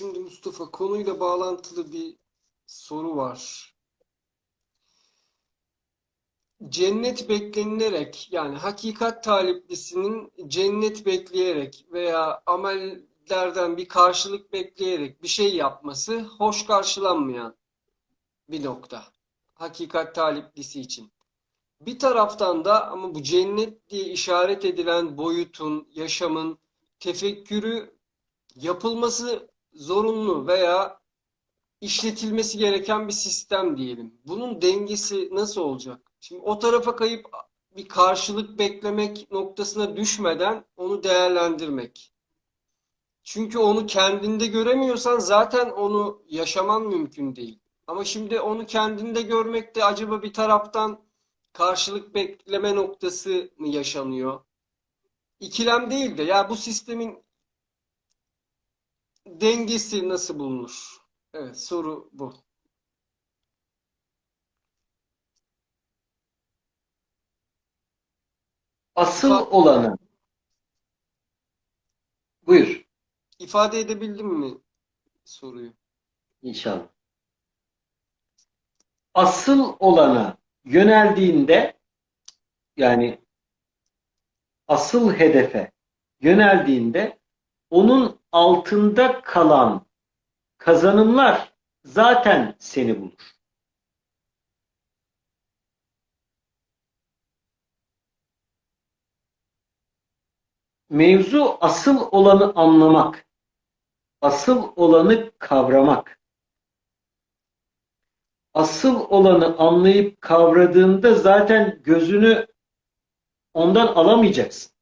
Şimdi Mustafa konuyla bağlantılı bir soru var. Cennet beklenilerek yani hakikat taliplisinin cennet bekleyerek veya amellerden bir karşılık bekleyerek bir şey yapması hoş karşılanmayan bir nokta. Hakikat taliplisi için. Bir taraftan da ama bu cennet diye işaret edilen boyutun, yaşamın tefekkürü yapılması zorunlu veya işletilmesi gereken bir sistem diyelim. Bunun dengesi nasıl olacak? Şimdi o tarafa kayıp bir karşılık beklemek noktasına düşmeden onu değerlendirmek. Çünkü onu kendinde göremiyorsan zaten onu yaşaman mümkün değil. Ama şimdi onu kendinde görmekte acaba bir taraftan karşılık bekleme noktası mı yaşanıyor? İkilem değil de ya bu sistemin dengesi nasıl bulunur? Evet, soru bu. Asıl Fa- olanı. Buyur İfade edebildim mi soruyu? inşallah. Asıl olana yöneldiğinde yani asıl hedefe yöneldiğinde onun altında kalan kazanımlar zaten seni bulur. Mevzu asıl olanı anlamak, asıl olanı kavramak. Asıl olanı anlayıp kavradığında zaten gözünü ondan alamayacaksın.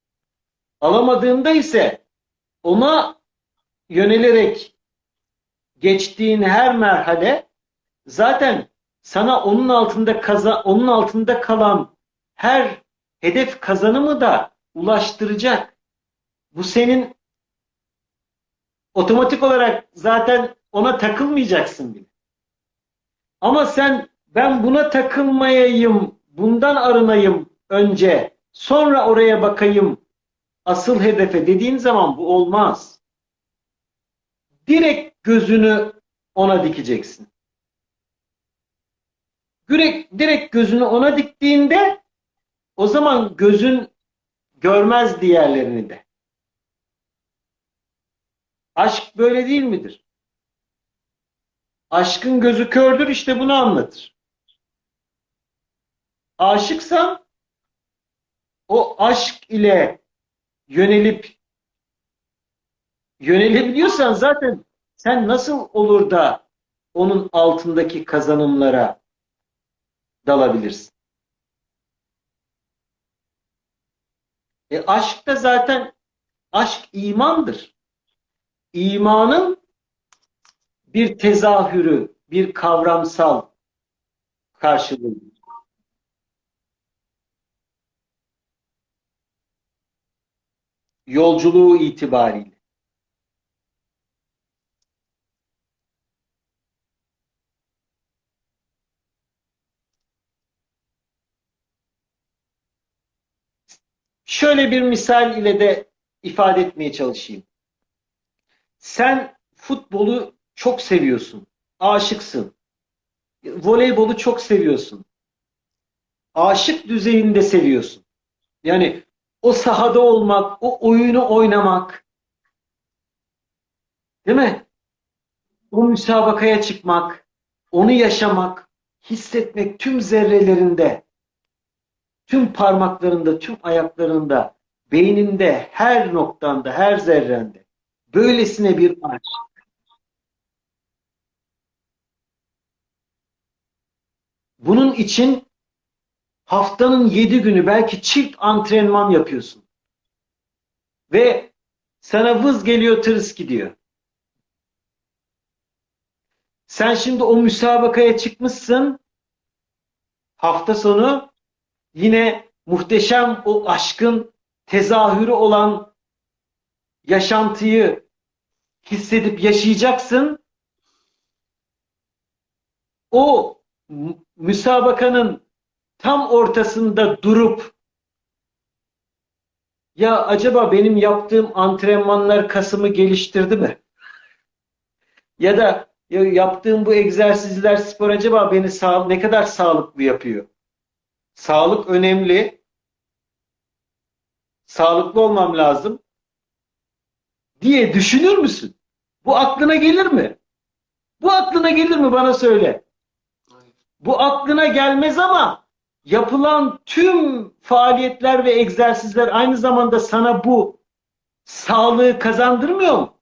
Alamadığında ise ona yönelerek geçtiğin her merhale zaten sana onun altında kaza onun altında kalan her hedef kazanımı da ulaştıracak. Bu senin otomatik olarak zaten ona takılmayacaksın bile. Ama sen ben buna takılmayayım, bundan arınayım önce, sonra oraya bakayım asıl hedefe dediğin zaman bu olmaz. Direkt gözünü ona dikeceksin. Direkt, direkt gözünü ona diktiğinde o zaman gözün görmez diğerlerini de. Aşk böyle değil midir? Aşkın gözü kördür işte bunu anlatır. Aşıksan o aşk ile yönelip yönelebiliyorsan zaten sen nasıl olur da onun altındaki kazanımlara dalabilirsin? E aşk da zaten aşk imandır. İmanın bir tezahürü, bir kavramsal karşılığı. Yolculuğu itibariyle. Şöyle bir misal ile de ifade etmeye çalışayım. Sen futbolu çok seviyorsun. Aşıksın. Voleybolu çok seviyorsun. Aşık düzeyinde seviyorsun. Yani o sahada olmak, o oyunu oynamak. Değil mi? O müsabakaya çıkmak, onu yaşamak, hissetmek tüm zerrelerinde, tüm parmaklarında, tüm ayaklarında, beyninde, her noktanda, her zerrende. Böylesine bir aşk. Bunun için haftanın yedi günü belki çift antrenman yapıyorsun. Ve sana vız geliyor tırıs gidiyor. Sen şimdi o müsabakaya çıkmışsın. Hafta sonu yine muhteşem o aşkın tezahürü olan yaşantıyı hissedip yaşayacaksın. O mü- müsabakanın tam ortasında durup ya acaba benim yaptığım antrenmanlar kasımı geliştirdi mi? Ya da ya yaptığım bu egzersizler, spor acaba beni sağ, ne kadar sağlıklı yapıyor? Sağlık önemli. Sağlıklı olmam lazım diye düşünür müsün? Bu aklına gelir mi? Bu aklına gelir mi bana söyle. Bu aklına gelmez ama yapılan tüm faaliyetler ve egzersizler aynı zamanda sana bu sağlığı kazandırmıyor mu?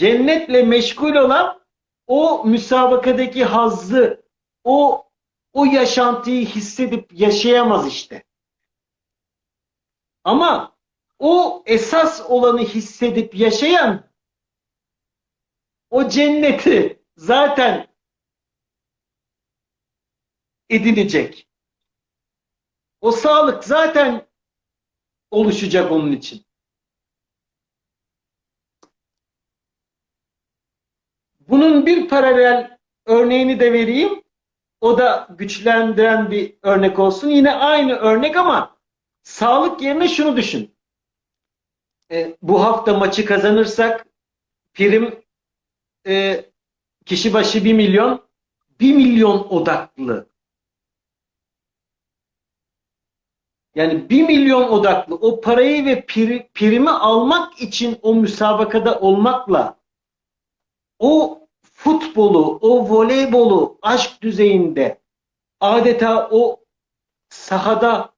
Cennetle meşgul olan o müsabakadaki hazzı, o o yaşantıyı hissedip yaşayamaz işte. Ama o esas olanı hissedip yaşayan o cenneti zaten edinecek. O sağlık zaten oluşacak onun için. Bunun bir paralel örneğini de vereyim. O da güçlendiren bir örnek olsun. Yine aynı örnek ama sağlık yerine şunu düşün. E, bu hafta maçı kazanırsak prim e, kişi başı 1 milyon 1 milyon odaklı. Yani 1 milyon odaklı o parayı ve pri- primi almak için o müsabakada olmakla o futbolu, o voleybolu aşk düzeyinde adeta o sahada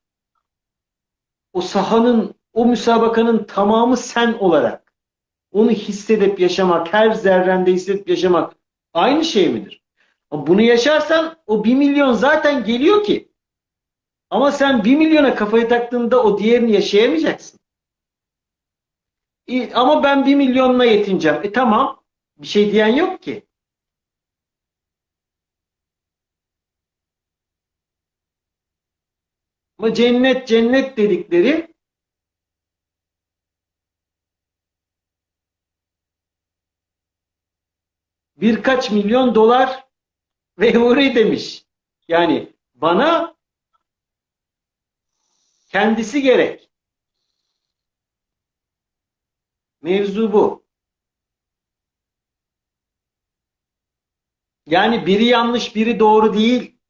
o sahanın, o müsabakanın tamamı sen olarak onu hissedip yaşamak, her zerrende hissedip yaşamak aynı şey midir? Bunu yaşarsan o bir milyon zaten geliyor ki. Ama sen bir milyona kafayı taktığında o diğerini yaşayamayacaksın. İyi, Ama ben bir milyonla yetineceğim. E tamam. Bir şey diyen yok ki. Ama cennet cennet dedikleri birkaç milyon dolar ve huri demiş. Yani bana kendisi gerek. Mevzu bu. Yani biri yanlış, biri doğru değil.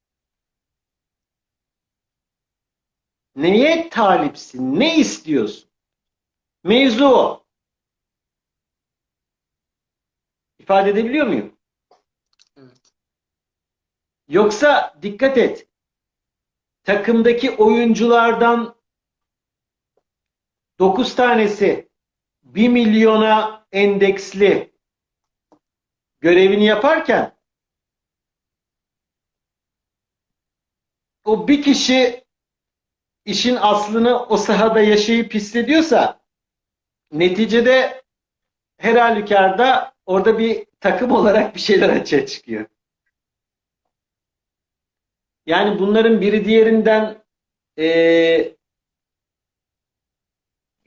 Neye talipsin? Ne istiyorsun? Mevzu o. İfade edebiliyor muyum? Evet. Yoksa dikkat et. Takımdaki oyunculardan 9 tanesi 1 milyona endeksli görevini yaparken o bir kişi işin aslını o sahada yaşayıp hissediyorsa neticede her halükarda orada bir takım olarak bir şeyler açığa çıkıyor. Yani bunların biri diğerinden eee,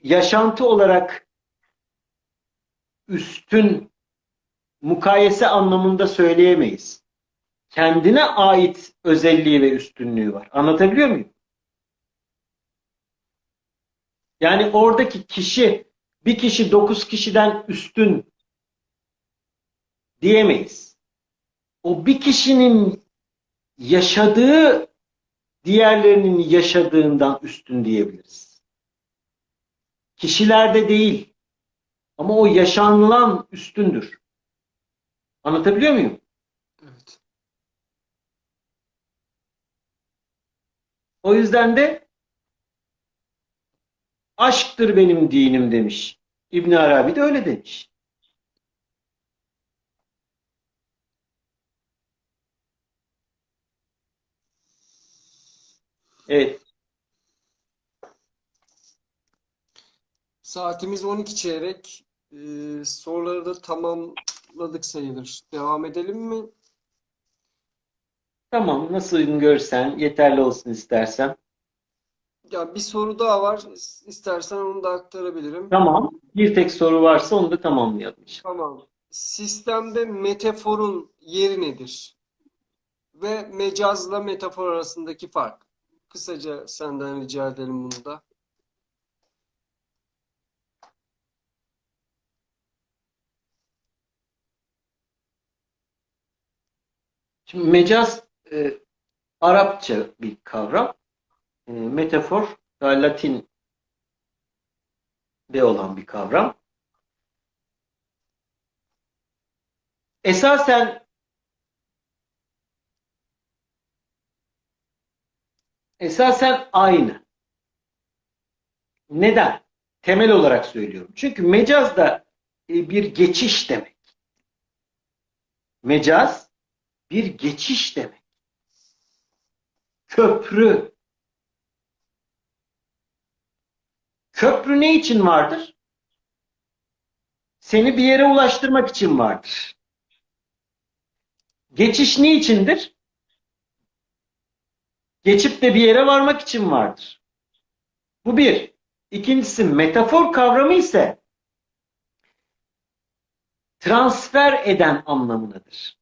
yaşantı olarak üstün mukayese anlamında söyleyemeyiz. Kendine ait özelliği ve üstünlüğü var. Anlatabiliyor muyum? Yani oradaki kişi bir kişi dokuz kişiden üstün diyemeyiz. O bir kişinin yaşadığı diğerlerinin yaşadığından üstün diyebiliriz. Kişilerde değil. Ama o yaşanılan üstündür. Anlatabiliyor muyum? Evet. O yüzden de aşktır benim dinim demiş. İbn Arabi de öyle demiş. Evet. Saatimiz 12 çeyrek. Ee, soruları da tamamladık sayılır. Devam edelim mi? Tamam. Nasıl görsen, yeterli olsun istersen. Ya bir soru daha var. İstersen onu da aktarabilirim. Tamam. Bir tek soru varsa onu da tamamlayalım. Tamam. Sistemde metaforun yeri nedir? Ve mecazla metafor arasındaki fark. Kısaca senden rica edelim bunu da. Şimdi mecaz e, Arapça bir kavram. E, metafor Latin de olan bir kavram. Esasen esasen aynı. Neden? Temel olarak söylüyorum. Çünkü mecaz da e, bir geçiş demek. Mecaz bir geçiş demek. Köprü. Köprü ne için vardır? Seni bir yere ulaştırmak için vardır. Geçiş ne içindir? Geçip de bir yere varmak için vardır. Bu bir. İkincisi metafor kavramı ise transfer eden anlamındadır.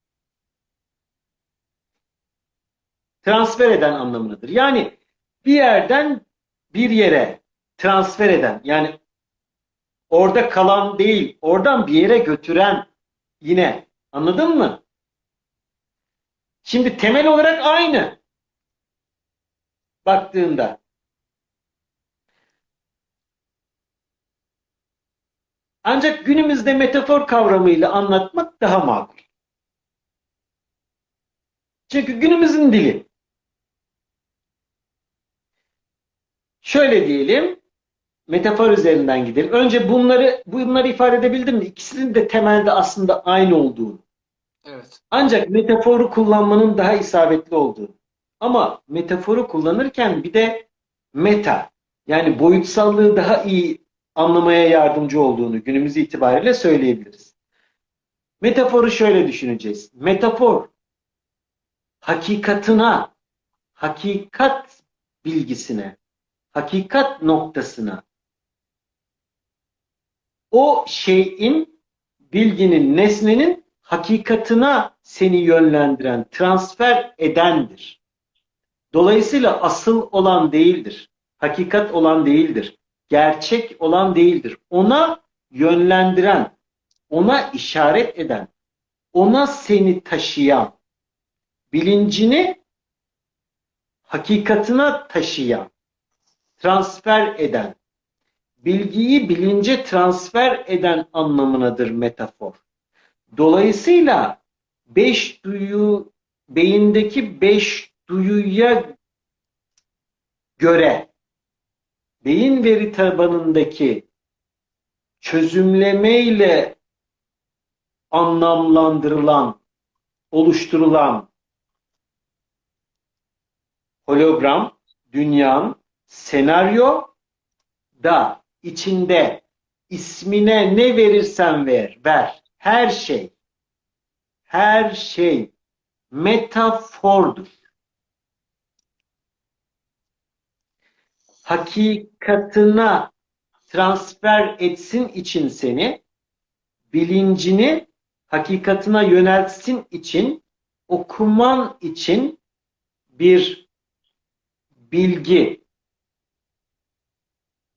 Transfer eden anlamındadır. Yani bir yerden bir yere transfer eden yani orada kalan değil, oradan bir yere götüren yine. Anladın mı? Şimdi temel olarak aynı. Baktığında. Ancak günümüzde metafor kavramıyla anlatmak daha makul. Çünkü günümüzün dili. Şöyle diyelim, metafor üzerinden gidelim. Önce bunları bunları ifade edebildim mi? İkisinin de temelde aslında aynı olduğunu. Evet. Ancak metaforu kullanmanın daha isabetli olduğunu. Ama metaforu kullanırken bir de meta yani boyutsallığı daha iyi anlamaya yardımcı olduğunu günümüz itibariyle söyleyebiliriz. Metaforu şöyle düşüneceğiz. Metafor hakikatına, hakikat bilgisine, hakikat noktasına o şeyin, bilginin, nesnenin hakikatına seni yönlendiren, transfer edendir. Dolayısıyla asıl olan değildir. Hakikat olan değildir. Gerçek olan değildir. Ona yönlendiren, ona işaret eden, ona seni taşıyan, bilincini hakikatına taşıyan, transfer eden, bilgiyi bilince transfer eden anlamınadır metafor. Dolayısıyla beş duyu, beyindeki beş duyuya göre beyin veri tabanındaki çözümlemeyle anlamlandırılan, oluşturulan hologram, dünyanın senaryo da içinde ismine ne verirsen ver, ver. Her şey, her şey metafordur. Hakikatına transfer etsin için seni, bilincini hakikatına yöneltsin için, okuman için bir bilgi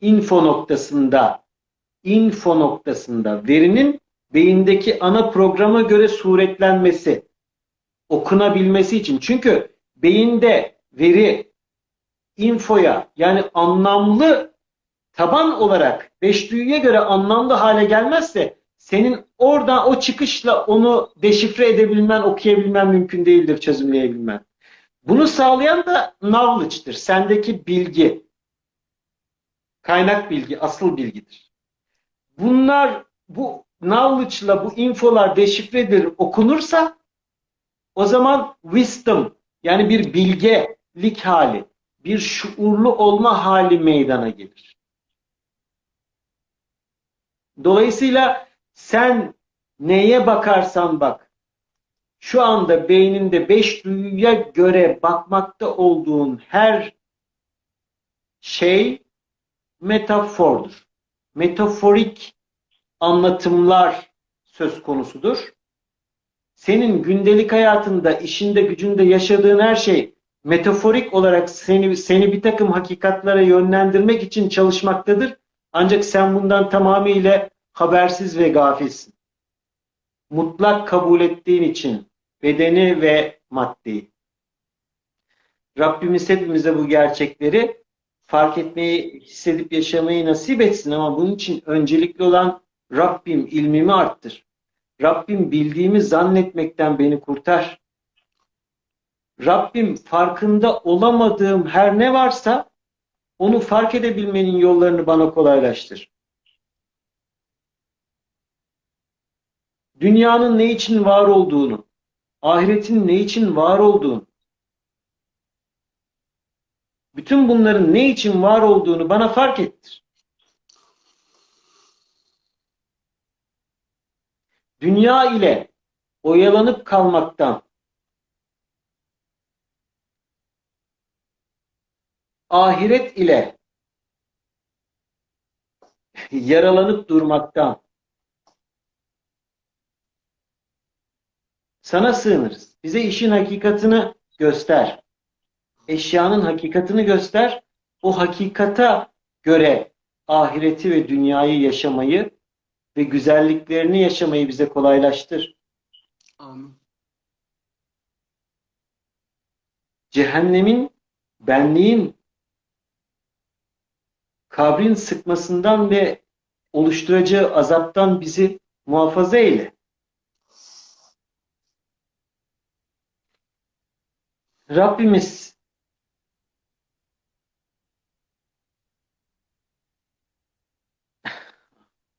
info noktasında info noktasında verinin beyindeki ana programa göre suretlenmesi, okunabilmesi için. Çünkü beyinde veri infoya yani anlamlı taban olarak beş duyuya göre anlamlı hale gelmezse senin orada o çıkışla onu deşifre edebilmen, okuyabilmen mümkün değildir, çözümleyebilmen. Bunu sağlayan da knowledge'dır. Sendeki bilgi. Kaynak bilgi, asıl bilgidir. Bunlar bu knowledge'la bu infolar deşifre edilir, okunursa o zaman wisdom yani bir bilgelik hali, bir şuurlu olma hali meydana gelir. Dolayısıyla sen neye bakarsan bak, şu anda beyninde beş duyuya göre bakmakta olduğun her şey metafordur. Metaforik anlatımlar söz konusudur. Senin gündelik hayatında, işinde, gücünde yaşadığın her şey metaforik olarak seni seni bir takım hakikatlara yönlendirmek için çalışmaktadır. Ancak sen bundan tamamıyla habersiz ve gafilsin. Mutlak kabul ettiğin için bedeni ve maddeyi. Rabbimiz hepimize bu gerçekleri fark etmeyi, hissedip yaşamayı nasip etsin ama bunun için öncelikli olan Rabbim ilmimi arttır. Rabbim bildiğimi zannetmekten beni kurtar. Rabbim farkında olamadığım her ne varsa onu fark edebilmenin yollarını bana kolaylaştır. Dünyanın ne için var olduğunu, ahiretin ne için var olduğunu, bütün bunların ne için var olduğunu bana fark ettir. Dünya ile oyalanıp kalmaktan, ahiret ile yaralanıp durmaktan sana sığınırız. Bize işin hakikatini göster. Eşyanın hakikatini göster. O hakikata göre ahireti ve dünyayı yaşamayı ve güzelliklerini yaşamayı bize kolaylaştır. Amin. Cehennemin, benliğin, kabrin sıkmasından ve oluşturacağı azaptan bizi muhafaza eyle. Rabbimiz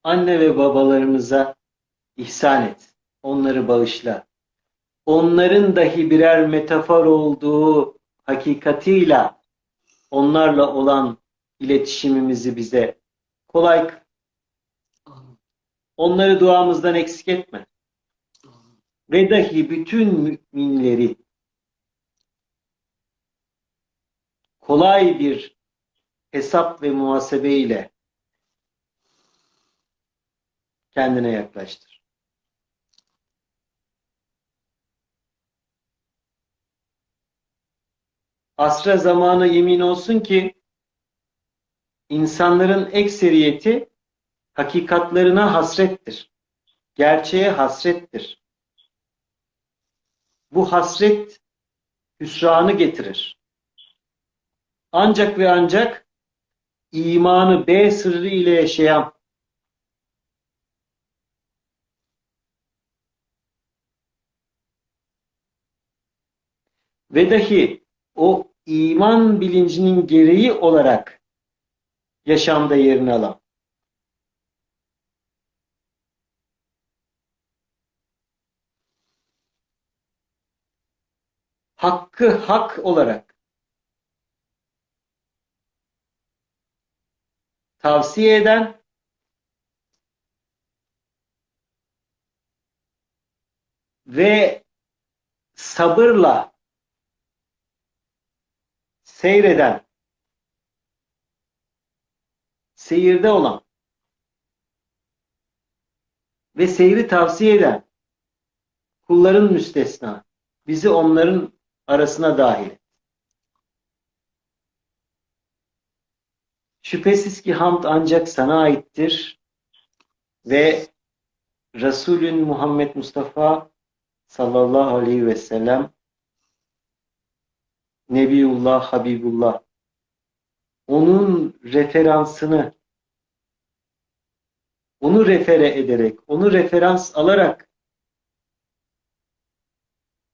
anne ve babalarımıza ihsan et. Onları bağışla. Onların dahi birer metafor olduğu hakikatiyle onlarla olan iletişimimizi bize kolay kıl. Onları duamızdan eksik etme. Ve dahi bütün müminleri kolay bir hesap ve muhasebe ile kendine yaklaştır. Asra zamanı yemin olsun ki insanların ekseriyeti hakikatlarına hasrettir. Gerçeğe hasrettir. Bu hasret hüsranı getirir. Ancak ve ancak imanı B sırrı ile yaşayan ve dahi o iman bilincinin gereği olarak yaşamda yerini alan. Hakkı hak olarak tavsiye eden ve sabırla seyreden seyirde olan ve seyri tavsiye eden kulların müstesna bizi onların arasına dahil et. Şüphesiz ki hamd ancak sana aittir ve Resulün Muhammed Mustafa sallallahu aleyhi ve sellem Nebiullah, Habibullah onun referansını onu refere ederek, onu referans alarak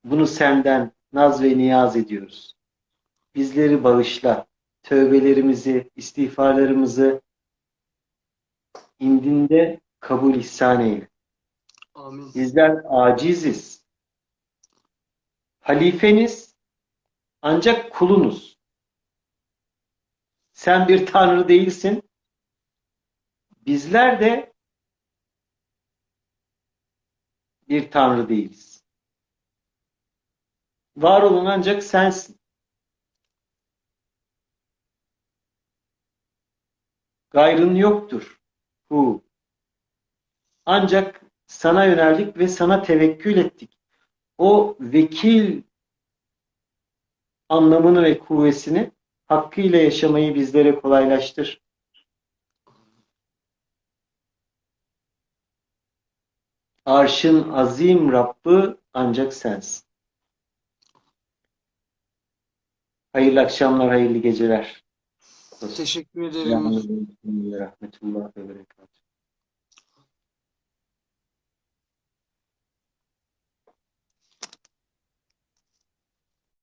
bunu senden naz ve niyaz ediyoruz. Bizleri bağışla, tövbelerimizi, istiğfarlarımızı indinde kabul ihsan eyle. Amin. Bizler aciziz. Halifeniz ancak kulunuz. Sen bir tanrı değilsin. Bizler de bir tanrı değiliz. Var olan ancak sensin. Gayrın yoktur. Hu. Ancak sana yöneldik ve sana tevekkül ettik. O vekil anlamını ve kuvvesini hakkıyla yaşamayı bizlere kolaylaştır. Arşın azim Rabbı ancak sensin. Hayırlı akşamlar, hayırlı geceler. Teşekkür ederim. Rahmetullah ve berekat.